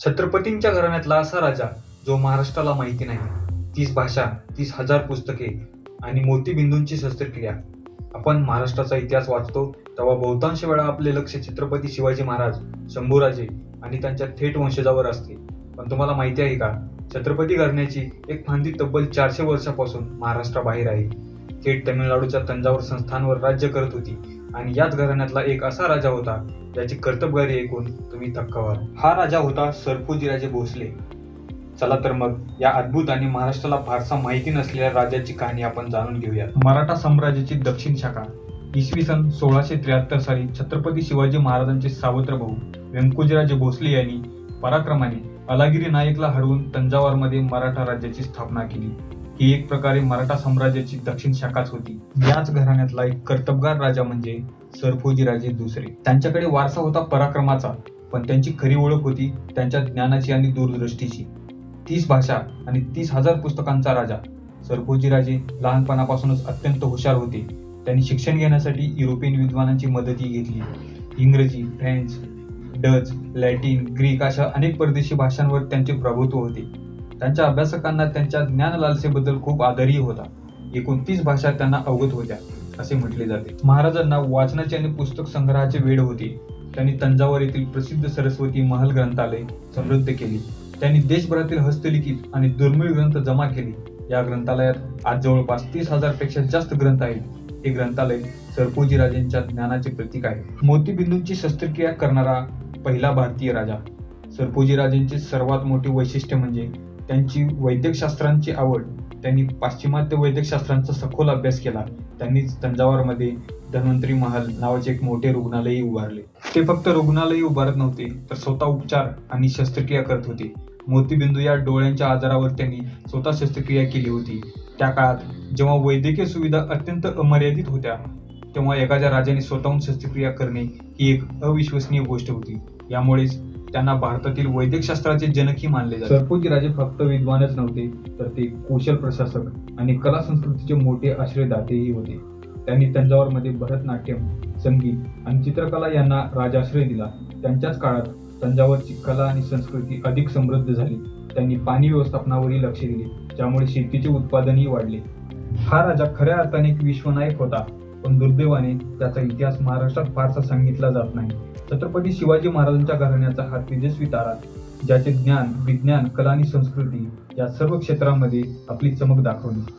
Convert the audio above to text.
छत्रपतींच्या घराण्यातला असा राजा जो महाराष्ट्राला माहिती नाही तीस भाषा तीस हजार पुस्तके आणि मोतीबिंदूंची शस्त्रक्रिया. आपण महाराष्ट्राचा इतिहास वाचतो तेव्हा बहुतांश वेळा आपले लक्ष छत्रपती शिवाजी महाराज शंभूराजे आणि त्यांच्या थेट वंशजावर असते. पण तुम्हाला माहिती आहे का छत्रपती घराण्याची एक फांदी तब्बल चारशे वर्षापासून महाराष्ट्राबाहेर आहे. थेट तमिळनाडूच्या तंजावर संस्थानवर राज्य करत होती. आणि याच घराण्यातला एक असा राजा होता ज्याची कर्तबगारी ऐकून तुम्ही थक्कावाल हा राजा होता सरफोजीराजे भोसले. चला तर मग या अद्भुत आणि महाराष्ट्राला फारसा माहिती नसलेल्या राजाची कहाणी आपण जाणून घेऊया मराठा साम्राज्याची दक्षिण शाखा. इसवी सन सोळाशे त्र्याहत्तर साली छत्रपती शिवाजी महाराजांचे सावत्र भाऊ व्यंकोजीराजे भोसले यांनी पराक्रमाने अलागिरी नायकला हरवून तंजावरमध्ये मराठा राज्याची स्थापना केली. ही एक प्रकारे मराठा साम्राज्याची दक्षिण शाखाच होती. याच घराण्यातला एक कर्तबगार राजा म्हणजे सरफोजीराजे दुसरे. त्यांच्याकडे वारसा होता पराक्रमाचा पण त्यांची खरी ओळख होती त्यांच्या ज्ञानाची आणि दूरदृष्टीची. तीस भाषा आणि तीस हजार पुस्तकांचा राजा. सरफोजीराजे लहानपणापासूनच अत्यंत हुशार होते. त्यांनी शिक्षण घेण्यासाठी युरोपियन विद्वानांची मदतही घेतली. इंग्रजी फ्रेंच डच लॅटिन ग्रीक अशा अनेक परदेशी भाषांवर त्यांचे प्रभुत्व होते. त्यांच्या अभ्यासकांना त्यांच्या ज्ञान लालसेबद्दल खूप आदरही होता. एकोणतीस भाषा त्यांना अवगत होत्या असे म्हटले जाते. महाराजांना वाचनाची आणि पुस्तक संग्रहाचे वेळ होते. त्यांनी तंजावर येथील प्रसिद्ध सरस्वती महल ग्रंथालय समृद्ध केले. त्यांनी देशभरातील हस्तलिखित आणि दुर्मिळ ग्रंथ जमा केले. या ग्रंथालयात आज जवळपास तीस हजारपेक्षा जास्त ग्रंथ आहेत. हे ग्रंथालय सरपोजीराजेंच्या ज्ञानाचे प्रतीक आहे. मोतीबिंदूंची शस्त्रक्रिया करणारा पहिला भारतीय राजा. सरपोजीराजेंचे सर्वात मोठे वैशिष्ट्य म्हणजे त्यांची वैद्यकशास्त्रांची आवड. त्यांनी पाश्चिमात्य वैद्यकशास्त्रांचा सखोल अभ्यास केला. त्यांनीच तंजावरमध्ये धन्वंतरी महाल नावाचे एक मोठे रुग्णालयही उभारले. ते फक्त रुग्णालय उभारत नव्हते तर स्वतः उपचार आणि शस्त्रक्रिया करत होते. मोतीबिंदू या डोळ्यांच्या आजारावर त्यांनी स्वतः शस्त्रक्रिया केली होती. त्या काळात जेव्हा वैद्यकीय सुविधा अत्यंत अमर्यादित होत्या तेव्हा एखाद्या राजाने स्वतःहून शस्त्रक्रिया करणे ही एक अविश्वसनीय गोष्ट होती. यामुळेच त्यांना भारतातील वैद्यकशास्त्राचे जनकही मानले जाते. सरपोजी राजे फक्त विद्वानच नव्हते तर ते कुशल प्रशासक आणि कला संस्कृतीचे मोठे आश्रयदातेही होते. त्यांनी तंजावरमध्ये भरतनाट्यम संगीत आणि चित्रकला यांना राजाश्रय दिला. त्यांच्याच काळात तंजावरची कला आणि संस्कृती अधिक समृद्ध झाली. त्यांनी पाणी व्यवस्थापनावरही लक्ष दिले ज्यामुळे शेतीचे उत्पादनही वाढले. हा राजा खऱ्या अर्थाने एक विश्वनायक होता. पण दुर्दैवाने त्याचा इतिहास महाराष्ट्रात फारसा सांगितला जात नाही. छत्रपती शिवाजी महाराजांच्या घराण्याचा हा तेजस्वी तारा ज्याचे ज्ञान विज्ञान कला आणि संस्कृती या सर्व क्षेत्रामध्ये आपली चमक दाखवली.